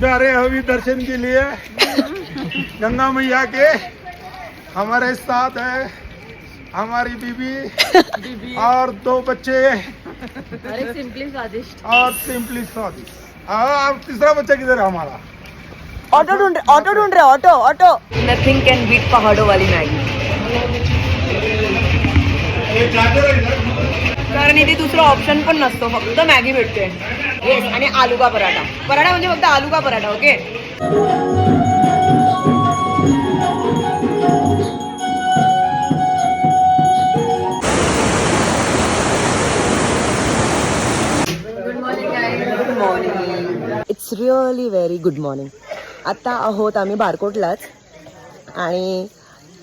जा रहे हैं अभी दर्शन के लिए। गंगा मैया के हमारे साथ है हमारी बीबी और दो बच्चे। अरे सिंपली स्वादिष्ट। और सिंपली स्वादिष्ट। हाँ अब तीसरा बच्चा किधर है हमारा? ऑटो ढूंढ रहे ऑटो ढूंढ रहे auto auto nothing can beat पहाडो वाली मैगी। कारण इथे दुसरं ऑप्शन पण नसतो फक्त मॅगी भेटते येस आणि आलुगा पराठा. पराठा म्हणजे फक्त आलुगा paratha okay? Good morning it's really very good morning आत्ता आहोत आम्ही बारकोटलाच आणि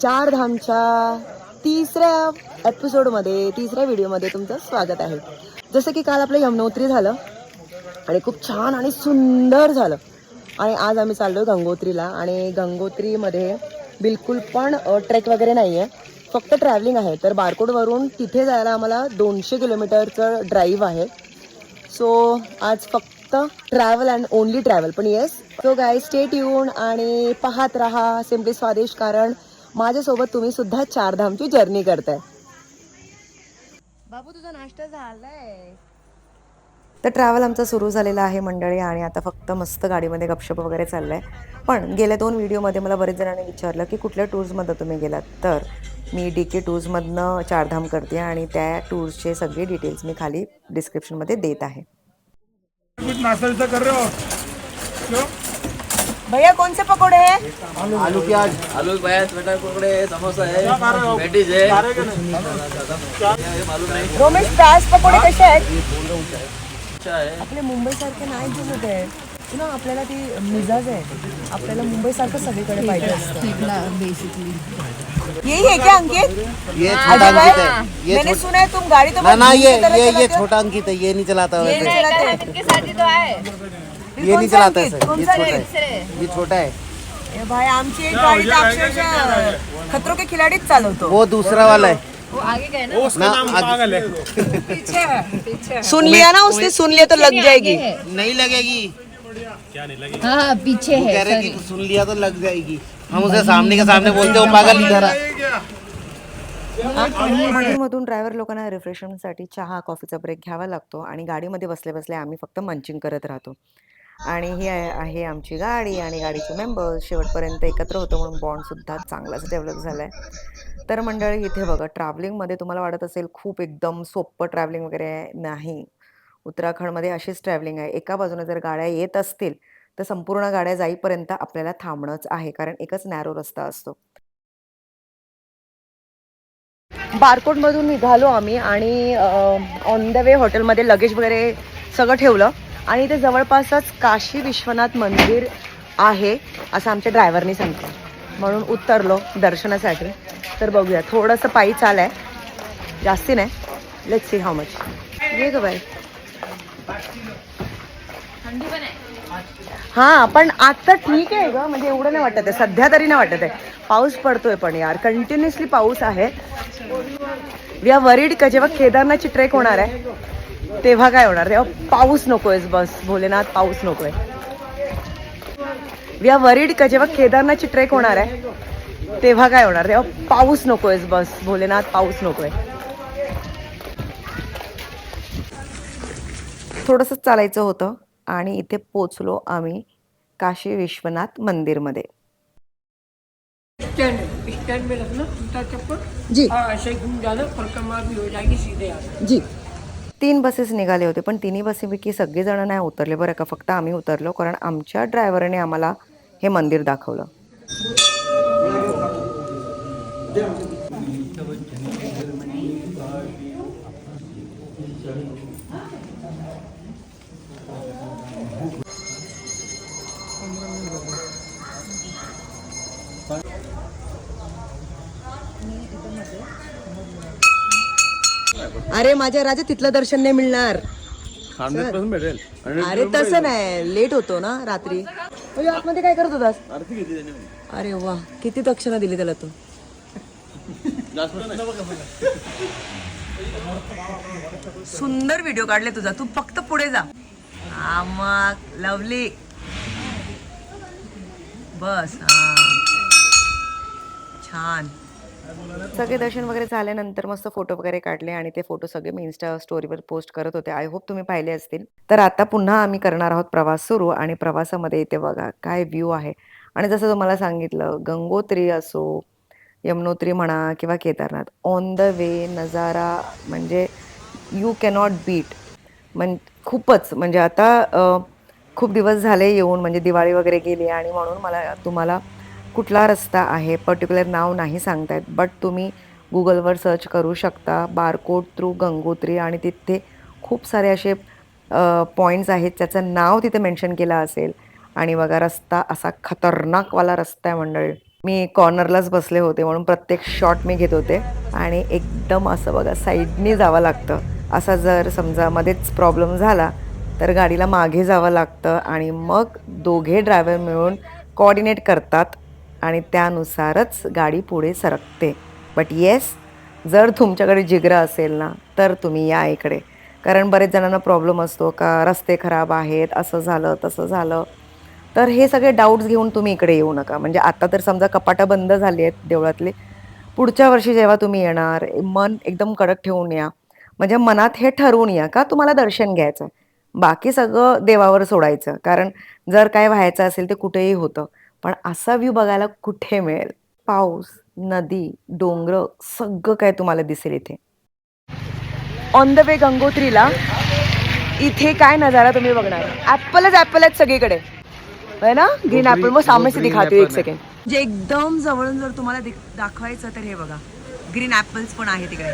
चार धामच्या तिसऱ्या एपिसोडमध्ये तिसऱ्या व्हिडिओमध्ये तुमचं स्वागत आहे. जसं की काल आपलं यमुनोत्री झालं आणि खूप छान आणि सुंदर झालं. आणि आज आम्ही चाललो गंगोत्रीला आणि गंगोत्रीमध्ये बिलकुल पण ट्रेक वगैरे नाही आहे फक्त ट्रॅव्हलिंग आहे. तर बारकोडवरून तिथे जायला आम्हाला दोनशे किलोमीटरचं ड्राईव्ह आहे. सो आज फक्त ट्रॅव्हल अँड ओनली ट्रॅव्हल पण येस सो गाय स्टेट येऊन आणि पाहत राहा सिम्पली स्वादिष्ट कारण माझ्यासोबत तुम्ही सुद्धा चारधामची जर्नी करताय. बाबू तुझा नाश्ता झालाय. तर ट्रॅव्हल आमचा सुरू झालेला आहे मंडळी आणि आता फक्त मस्त गाडीमध्ये गपशप वगैरे चाललं आहे पण गेल्या दोन व्हिडिओमध्ये मला बरेच जणांनी विचारलं की कुठल्या टूर्समध्ये तुम्ही गेलात? तर मी डी के टूर्समधनं चारधाम करते आणि त्या टूर्सचे सगळे डिटेल्स मी खाली डिस्क्रिप्शनमध्ये देत आहे. हो. भैया कौन से पकोड़े हैं? आलू प्याज. आलू प्याज बटर पकड़े समोसा है? पेटीज है ये मालूम नहीं. रोमेश प्याज पकोडे कसे आहेत? अच्छा है आपले मुंबई सारखे नाही दिसत आहे ना आपल्याला ती मिजाज आहे. आपल्याला मुंबई सारखं सगळीकडे पाहिजे असतं. यही है क्या अंकित? ये अजय भाई मैंने सुना है तुम गाड़ी तो ना ना ये ये ये हो। छोटा अंकित है ये नहीं चलाता ये वैसे। नहीं चलाते हैं। इनके साथ ही तो आए। ये नहीं चलाता अंकित? सर कौन ये छोटा अंकित? है। ये छोटा है। ए भाई आमची एक गाडी तर अक्षरशः खतरो के खिलाडीच चालवतो। वो दूसरा वाला है। वो आगे गए ना। ना आगे- सुन लिया ना उसने सुन लिया तो लग जाएगी। नहीं लगेगी। हाँ पीछे है कह रहे कि सुन लिया तो लग जाएगी। हम उसे सामने के सामने बोलते हो पागल नहीं क्या? मधून ड्रायव्हर लोकांना रिफ्रेशमेंटसाठी चहा कॉफीचा ब्रेक घ्यावा लागतो आणि गाडीमध्ये बसले बसले आम्ही फक्त मंचिंग करत राहतो. आणि ही आहे आमची गाडी आणि गाडीचे मेंबर्स शेवटपर्यंत एकत्र होतो म्हणून बॉन्डसुद्धा चांगलाच डेव्हलप झाला आहे तर मंडळी इथे बघा ट्रॅव्हलिंगमध्ये तुम्हाला वाटत असेल खूप एकदम सोपं ट्रॅव्हलिंग वगैरे नाही. उत्तराखंडमध्ये अशीच ट्रॅव्हलिंग आहे. एका बाजूने जर गाड्या येत असतील तर संपूर्ण गाड्या जाईपर्यंत आपल्याला थांबणंच आहे कारण एकच नॅरो रस्ता असतो. बारकोटमधून निघालो आम्ही आणि ऑन द वे हॉटेलमध्ये लगेज वगैरे सगळं ठेवलं. आणि इथे जवळपासच काशी विश्वनाथ मंदिर आहे असं आमच्या ड्रायव्हरनी सांगितलं. म्हणून उतरलो दर्शनासाठी. तर बघूया थोडंसं पायी चाल आहे जास्ती नाही. लेट सी हाऊ मच ये ग बाई. हां पण आता ठीक आहे ग. म्हणजे एवढं नाही वाटत आहे. सध्या तरी नाही वाटत आहे. पाऊस पडतोय पण यार. कंटिन्युअसली पाऊस आहे. वी आर वरीड का जेव्हा केदारनाथची ट्रेक होणार आहे? तेव्हा काय होणार? तेव्हा पाऊस नकोय बस भोलेनाथ पाऊस नकोय. वी आर वरीड का जेव्हा केदारनाथची ट्रेक होणार आहे तेव्हा काय होणार? तेव्हा पाऊस नकोय बस भोलेनाथ पाऊस नकोय. थोडंसं चालायचं होतं आणि इथे पोचलो आम्ही काशी विश्वनाथ मंदिरमध्ये. जी. और ऐसे घूम जाना परिक्रमा भी हो जाएगी सीधे जी. तीन बसेस निघाले होते पण तिन्ही बसेपैकी सगळेजण नाही उतरले बरं का. फक्त आम्ही उतरलो कारण आमच्या ड्रायव्हरने आम्हाला हे मंदिर दाखवलं. अरे माझ्या राजा तिथलं दर्शन नाही मिळणार. अरे तसं नाही. लेट होतो ना रात्री. आतमध्ये काय करत होतास? अरे वा किती दक्षिणा दिली त्याला तू. सुंदर व्हिडिओ काढले तुझा. तू फक्त पुढे जा. हा मग. लवली बस हा. छान. सगळे दर्शन वगैरे झाल्यानंतर मस्त फोटो वगैरे काढले आणि ते फोटो सगळे मी इन्स्टा स्टोरीवर पोस्ट करत होते. आय होप तुम्ही पाहिले असतील. तर आता पुन्हा आम्ही करणार आहोत प्रवास सुरू आणि प्रवासामध्ये इथे बघा काय व्ह्यू आहे. आणि जसं तुम्हाला सांगितलं गंगोत्री असो यमुनोत्री म्हणा किंवा केदारनाथ ऑन द वे नजारा म्हणजे यू कॅनॉट बीट म्हण खूपच म्हणजे आता खूप दिवस झाले येऊन म्हणजे दिवाळी वगैरे गेली आणि म्हणून मला तुम्हाला कुठला रस्ता आहे? पर्टिक्युलर नाव नाही सांगतायत बट तुम्ही गुगलवर सर्च करू शकता बारकोड थ्रू गंगोत्री आणि तिथे खूप सारे असे पॉईंट्स आहेत. त्याचं नाव तिथे मेन्शन केलं असेल. आणि बघा रस्ता असा खतरनाकवाला रस्ता आहे मंडळी. मी कॉर्नरलाच बसले होते म्हणून प्रत्येक शॉट मी घेत होते. आणि एकदम असं बघा साईडने जावं लागतं. असा जर समजा मध्येच प्रॉब्लेम झाला तर गाडीला मागे जावं लागतं. आणि मग दोघे ड्रायव्हर मिळून कोऑर्डिनेट करतात. आणि त्यानुसारच गाडी पुढे सरकते. बट येस जर तुमच्याकडे जिगरा असेल ना तर तुम्ही या इकडे. कारण बरेच जणांना प्रॉब्लेम असतो का रस्ते खराब आहेत असं झालं तसं झालं. तर हे सगळे डाऊट्स घेऊन तुम्ही इकडे येऊ नका. म्हणजे आता तर समजा कपाटं बंद झाली आहेत देवळातली. पुढच्या वर्षी जेव्हा तुम्ही येणार मन एकदम कडक ठेवून या. म्हणजे मनात हे ठरवून या का तुम्हाला दर्शन घ्यायचं बाकी सगळं देवावर सोडायचं. कारण जर काय व्हायचं असेल ते कुठेही होतं. पण असा व्ह्यू बघायला कुठे मिळेल? पाऊस नदी डोंगर सगळं काय तुम्हाला दिसेल इथे. ऑन द वे गंगोत्रीला इथे काय नजारा तुम्ही बघणार? ऍपलच ऍपल आहेत सगळीकडे. है ना? ग्रीन ऍपल मग सामने से दिखाते हो एक सेकंड जे एकदम जवळून जर तुम्हाला दिख- दाखवायचं तर हे बघा. ग्रीन ऍपल्स पण आहे तिकडे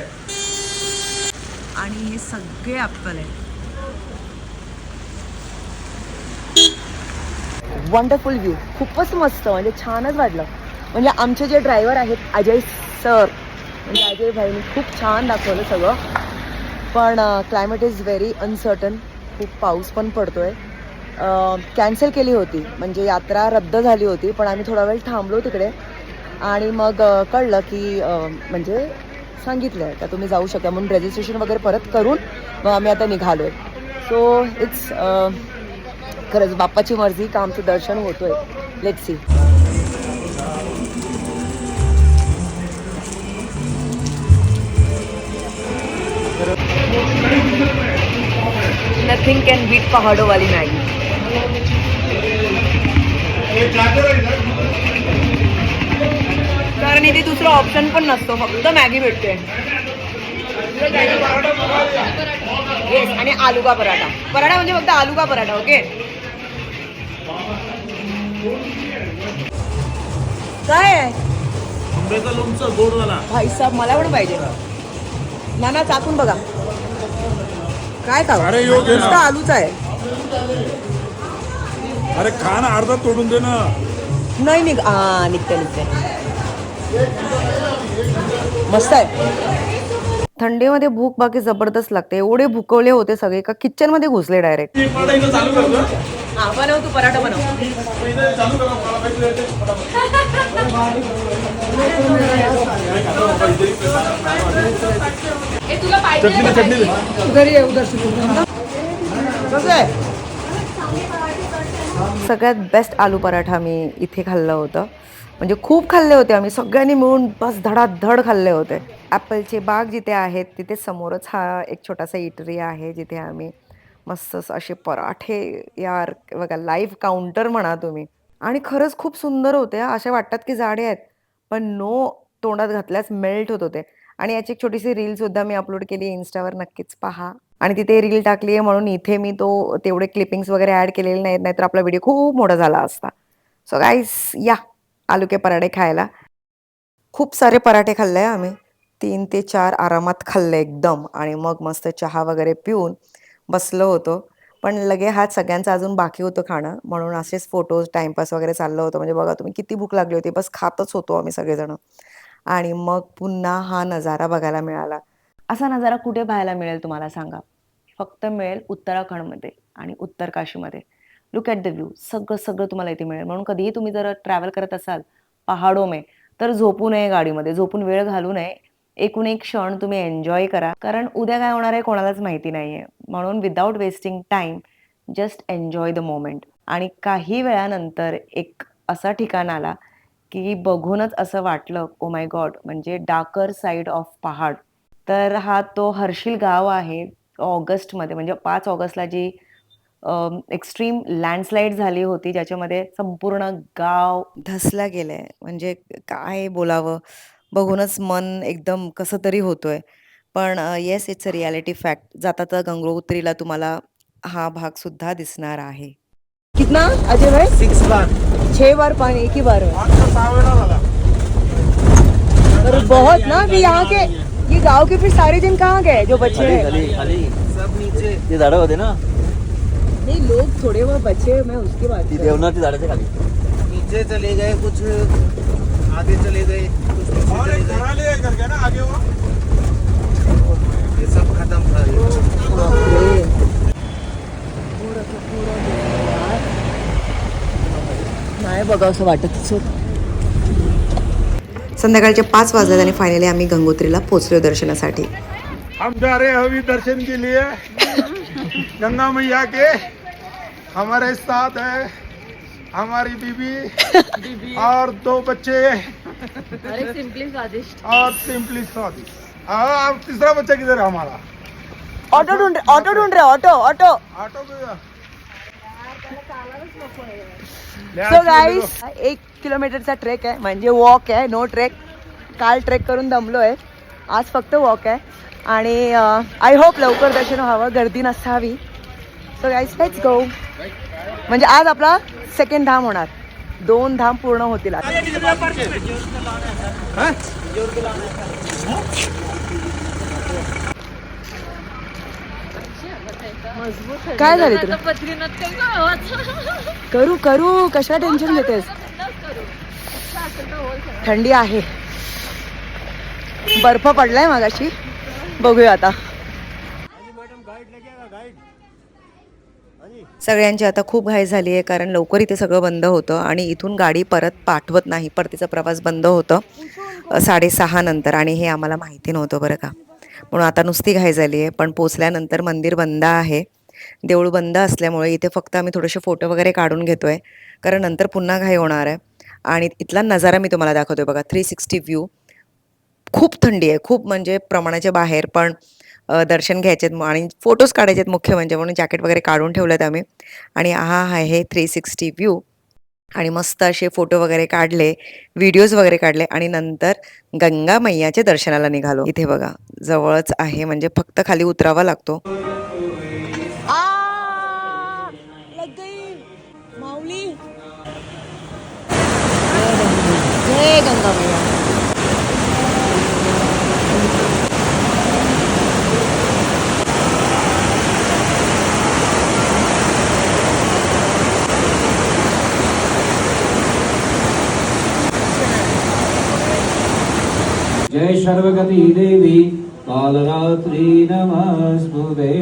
आणि हे सगळे ऍपल आहेत. वंडरफुल व्ह्यू खूपच मस्त म्हणजे छानच वाटलं. म्हणजे आमचे जे ड्रायव्हर आहेत अजय सर म्हणजे अजय भाईनी खूप छान दाखवलं सगळं. पण क्लायमेट इज व्हेरी अनसर्टन खूप पाऊस पण पडतोय. कॅन्सल केली होती. म्हणजे यात्रा रद्द झाली होती पण आम्ही थोडा वेळ थांबलो तिकडे. आणि मग कळलं की म्हणजे सांगितलं आहे का तुम्ही जाऊ शकता. म्हणून रजिस्ट्रेशन वगैरे परत करून मग आम्ही आता निघालो आहे सो इट्स खरंच बाप्पाची मर्जी का आमचं दर्शन होतोय. Let see nothing can beat पहाडोवाली Maggi कारण इथे दुसरा ऑप्शन पण नसतो फक्त मॅगी भेटते. येस आणि आलू का पराठा. पराठा म्हणजे फक्त आलू का पराठा ओके काय आहे? भाई साहेब मला पण पाहिजे. ना ना चाकून बघा. काय का अरे ना. नुसतं आलूच आहे. अरे खा ना अर्धा तोडून दे ना. नाही निघ हा निघते निघते. मस्त आहे. थंडीमध्ये भूक बाकी जबरदस्त लागते. एवढे भुकवले होते सगळे का किचनमध्ये घुसले डायरेक्ट हा बनव तू पराठा बनव. कसं आहे? सगळ्यात बेस्ट आलू पराठा मी इथे खाल्लं होतं. म्हणजे खूप खाल्ले होते आम्ही सगळ्यांनी मिळून बस धडाधड खाल्ले होते. ॲपलचे बाग जिथे आहेत तिथे समोरच हा एक छोटासा इटरी आहे जिथे आम्ही मस्त असं असे पराठे यार बघा लाईव्ह काउंटर म्हणा तुम्ही. आणि खरंच खूप सुंदर होते असे वाटतात की जाडे आहेत. पण नो तोंडात घातल्यास मेल्ट होत होते. आणि याची एक छोटीशी रील सुद्धा मी अपलोड केली इन्स्टावर नक्कीच पहा. आणि तिथे रील टाकली आहे म्हणून इथे मी तो तेवढे क्लिपिंग्स वगैरे ॲड केलेले नाहीत नाहीतर आपला व्हिडिओ खूप मोठा झाला असता. सो गाईस या आलू के पराठे खायला. खूप सारे पराठे खाल्ले आम्ही. तीन ते चार आरामात खाल्ले एकदम. आणि मग मस्त चहा वगैरे पिऊन बसलो होतो. पण लगे हात सगळ्यांचं अजून बाकी होतं खाणं. म्हणून असेच फोटोज टाइमपास वगैरे चाललं होतं. म्हणजे बघा तुम्ही किती भूक लागली होती. बस खातच होतो आम्ही सगळेजण. आणि मग पुन्हा हा नजारा बघायला मिळाला. असा नजारा कुठे पाहायला मिळेल तुम्हाला सांगा? फक्त मिळेल उत्तराखंडमध्ये आणि उत्तर काशीमध्ये. लुक ॲट द व्ह्यू सगळं सगळं तुम्हाला इथे मिळेल. म्हणून कधीही तुम्ही जर ट्रॅव्हल करत असाल पहाडो मे तर झोपू नये गाडीमध्ये. झोपून वेळ घालू नये. एकूण एक क्षण तुम्ही एन्जॉय करा. कारण उद्या काय होणार आहे कोणालाच माहिती नाही आहे म्हणून without wasting time just enjoy the moment आणि काही वेळानंतर एक असा ठिकाण आला की बघूनच असं वाटलं ओ माय गॉड म्हणजे डाकर साईड ऑफ पहाड. तर हा तो हर्षिल गाव आहे ऑगस्टमध्ये म्हणजे पाच ऑगस्टला जी एक्स्ट्रीम लँडस्लाईड झाली होती ज्याच्यामध्ये संपूर्ण गाव धसला गेलंय. म्हणजे काय बोलावं? बघूनच मन एकदम कसं तरी होतोय. पण yes it's a reality fact जाता तर गंगोत्रीला तुम्हाला हा भाग सुद्धा दिसणार आहे. कितना? अजय भाई? सिक्स बार छह बार पानी एक ही बार में और बहुत ना कि यहाँ के ये गांव के फिर सारे जन कहाँ गए जो बचे खाली हैं? खाली खाली. सब नीचे. ते झाडं होते ना? नहीं लोग थोड़े वो बचे मैं उसकी बात ती हूँ। देवनाथची झाडाच्या खाली. नीचे चले गए कुछ आगे चले गए कुछ पीछे और चले एक गए घराले है करके ना आगे वो ये सब खत्म था ये। नाही बघा असं वाटतच होत संध्याकाळचे पाच वाजल्यात आणि फायनली आम्ही गंगोत्रीला पोहोचलो दर्शनासाठी. हम जा रहे हैं अभी दर्शन के लिए गंगा मैया के हमारे साथ है हमारी बीबी और दो बच्चे। अरे सिंपली स्वादिष्ट. और सिंपली स्वादिष्ट। हाँ अब तीसरा बच्चा किधर है हमारा? ऑटो ढूंढ ऑटो ढूंढ रहे auto auto auto so guys एक किलोमीटरचा ट्रेक आहे म्हणजे वॉक आहे नो ट्रेक काल ट्रेक करून दमलो आहे आज फक्त वॉक आहे. आणि आय होप लवकर दर्शन व्हावं गर्दी नसावी. सो गाईस लेट्स गो म्हणजे आज आपला सेकंड धाम होणार. दोन धाम पूर्ण होतील आज. काय झाले तुला करू करू? कशा टेन्शन घेतेस? थंडी आहे. बर्फ पडलाय मागाशी. बघूया आता. सगळ्यांची आता खूप घाई झाली आहे कारण लवकर इथे सगळं बंद होतं आणि इथून गाडी परत पाठवत नाही. परतीचा प्रवास बंद होतं साडेसहा नंतर आणि हे आम्हाला माहिती नव्हतं बरं का. म्हणून आता नुसती घाई झाली आहे. पण पोचल्यानंतर मंदिर बंद आहे. देऊळ बंद असल्यामुळे इथे फक्त आम्ही थोडेसे फोटो वगैरे काढून घेतो आहे कारण नंतर पुन्हा घाई होणार आहे. आणि इथला नजारा मी तुम्हाला दाखवतो बघा. थ्री सिक्स्टी व्ह्यू खूप थंडी आहे. खूप म्हणजे प्रमाणाच्या बाहेर. पण दर्शन घ्यायचे आहेत आणि फोटोज काढायचे आहेत मुख्य म्हणजे म्हणून जॅकेट वगैरे काढून ठेवलेत आम्ही. आणि हा आहे थ्री सिक्स्टी व्ह्यू आणि मस्त असे फोटो वगैरे काढले व्हिडिओज वगैरे काढले आणि नंतर गंगा मैयाच्या दर्शनाला निघालो. इथे बघा जवळच आहे म्हणजे फक्त खाली उतरावा लागतो. गंगा जय सर्वगती देवी कालरात्रि नमस्मुते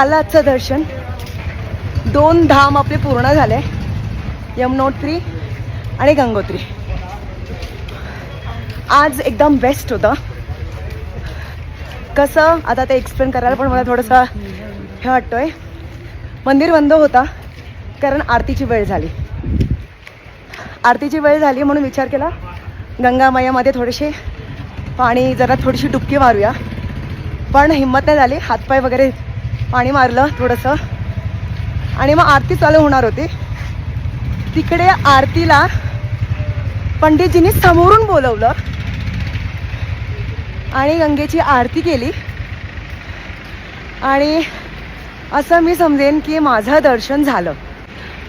झालं आजचं दर्शन. दोन धाम आपले पूर्ण झाले. यमुनोत्री आणि गंगोत्री. आज एकदम बेस्ट होतं. कसं आता ते एक्सप्लेन करायला पण मला थोडंसं हे वाटतोय. मंदिर बंद होता कारण आरतीची वेळ झाली. आरतीची वेळ झाली म्हणून विचार केला. गंगामयामध्ये थोडेसे पाणी जरा थोडीशी डुबकी मारूया. पण हिंमत नाही झाली. हातपाय वगैरे पाणी मारलं थोडंसं. आणि मग आरती चालू होणार होती. तिकडे आरतीला पंडितजींनी समोरून बोलवलं. आणि गंगेची आरती केली. आणि असं मी समजेन की माझं दर्शन झालं.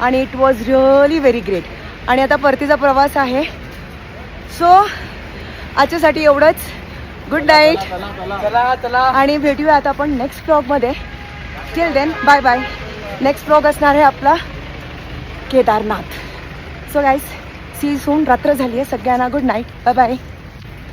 आणि it was really very great आणि आता परतीचा प्रवास आहे. सो आजच्यासाठी एवढंच. गुड नाईट आणि भेटूया आता आपण नेक्स्ट ब्लॉगमध्ये till then bye bye next blog असणार आहे आपला Kedarnath. So guys see soon रात्र झाली आहे. सगळ्यांना गुड नाईट बाय बाय